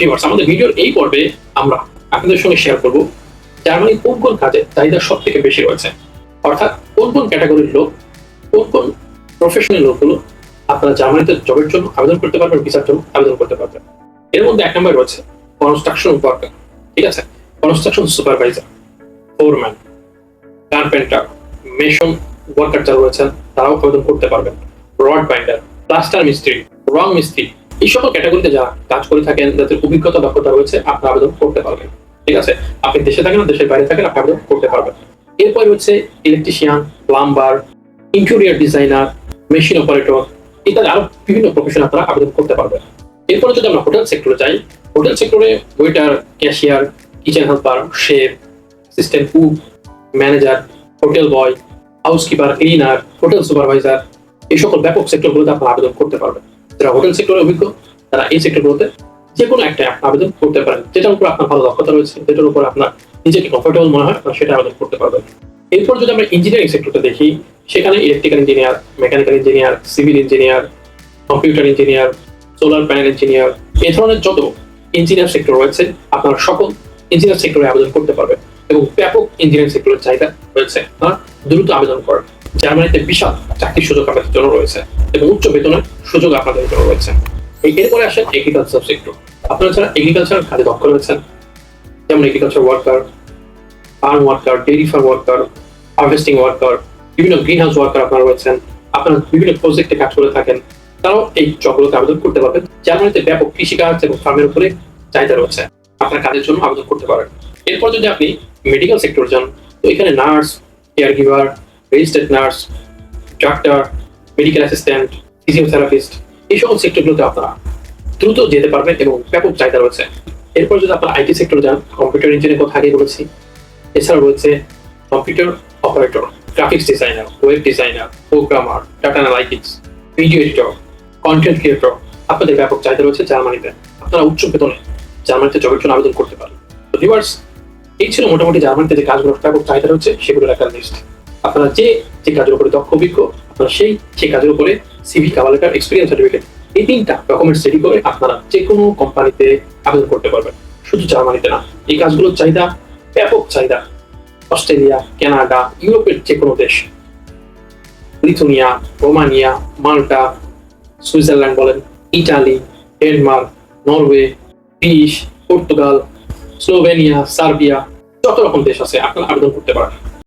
Viewers আমাদের ভিডিওর এই পর্বে আমরা আপনাদের সঙ্গে শেয়ার করব জার্মানি কোন কোন কাজে চাহিদা সব থেকে বেশি রয়েছে। অর্থাৎ কোন কোন ক্যাটাগরির লোক, কোন কোন প্রফেশনাল লোকগুলো আপনারা জার্মানিতে জবের জন্য আবেদন করতে পারবেন ভিসার জন্য আবেদন করতে পারবেন। এর মধ্যে এক নম্বর রয়েছে কনস্ট্রাকশন ওয়ার্কার ঠিক আছে? Construction supervisor foreman carpenter mason worker যারা রয়েছেন, তারাও আবেদন করতে পারবেন। রড বাইন্ডার প্লাস্টার মিস্ত্রি রং মিস্ত্রি এই সকল ক্যাটাগরিতে যারা কাজ করে থাকেন, যাদের অভিজ্ঞতা দক্ষতা রয়েছে আপনি আবেদন করতে পারবেন। ঠিক আছে? আপনি দেশে থাকেন দেশের বাইরে থাকেন, আপনি আবেদন করতে পারবেন। এরপরে হচ্ছে electrician plumber interior designer machine operator ইত্যাদি আরও বিভিন্ন প্রফেশন আপনারা আবেদন করতে পারবেন। এরপরে যদি আমরা হোটেল সেক্টরে যাই হোটেল সেক্টরে waiter cashier kitchen helper chef system cook manager hotel boy housekeeper cleaner hotel supervisor এই সকল ব্যাপক সেক্টরগুলোতে আপনারা আবেদন করতে পারবেন। যারা হোটেল সেক্টরে অভিজ্ঞ, তারা এই সেক্টরগুলোতে যে কোনো একটা আবেদন করতে পারেন, যেটার উপর আপনার ভালো দক্ষতা রয়েছে, যেটার উপর আপনার নিজেকে কমফোর্টেবল মনে হয়, আপনারা সেটা আবেদন করতে পারবেন। এরপর যদি আমরা ইঞ্জিনিয়ারিং সেক্টরটা দেখি, সেখানে electrical engineer mechanical engineer civil engineer computer engineer solar panel engineer এ ধরনের যত ইঞ্জিনিয়ার সেক্টর রয়েছে, আপনারা সকল ইঞ্জিনিয়ার সেক্টরে আবেদন করতে পারবেন এবং ব্যাপক ইঞ্জিনিয়ারিং সেক্টরের চাহিদা রয়েছে। আপনারা দ্রুত আবেদন করেন জার্মানিতে বিশাল চাকরির সুযোগ আপনাদের জন্য রয়েছে এবং উচ্চ বেতনের সুযোগ আপনাদের জন্য রয়েছে। এই এরপরে আসেন এগ্রিকালচার সেক্টর আপনারা যারা এগ্রিকালচার কাজে দক্ষ রয়েছেন, যেমন agriculture worker farm worker dairy farm worker harvesting worker বিভিন্ন গ্রিন হাউস ওয়ার্কার আপনারা রয়েছেন, আপনারা বিভিন্ন প্রজেক্টে কাজ করে থাকেন, তারাও এই জবগুলোতে আবেদন করতে পারবেন। জার্মানিতে ব্যাপক কৃষিকাজ এবং ফার্মের উপরে চাহিদা রয়েছে। আপনার কাজের জন্য আবেদন করতে পারেন। এরপর যদি আপনি মেডিকেল সেক্টর যান, তো এখানে nurse caregiver registered nurse doctor medical assistant physiotherapist এই সকল সেক্টরগুলোতে আপনারা দ্রুত যেতে পারবেন এবং ব্যাপক চাহিদা রয়েছে। এরপর যদি আপনারা আইটি সেক্টর যান কম্পিউটার ইঞ্জিনিয়ার কথা আগে বলেছি। এছাড়া রয়েছে computer operator graphics designer web designer programmer data analytics video editor content creator আপনাদের ব্যাপক চাহিদা রয়েছে জার্মানিতে। আপনারা উচ্চ বেতনে জার্মানিতে জবের জন্য আবেদন করতে পারেন। তো ভিউয়ার্স এই ছিল মোটামুটি জার্মানিতে যে কাজগুলো ব্যাপক চাহিদা রয়েছে সেগুলোর একটা লিস্ট আপনারা যে যে কাজের উপরে দক্ষ, অভিজ্ঞ, আপনারা সেই সেই কাজের উপরে সিভি কাভালেটার এক্সপিরিয়েন্স সার্টিফিকেট এই তিনটা ডকুমেন্টস রেডি করে আপনারা যে কোনো কোম্পানিতে আবেদন করতে পারবেন। শুধু জার্মানিতে না, এই কাজগুলোর চাহিদা, ব্যাপক চাহিদা। অস্ট্রেলিয়া, কানাডা, ইউরোপের যে কোনো দেশ। লিথুনিয়া, রোমানিয়া, মাল্টা, সুইজারল্যান্ড বলেন, Italy, Denmark, Norway, Greece, Portugal, Slovenia, Serbia, যত রকম দেশ আছে আপনারা আবেদন করতে পারেন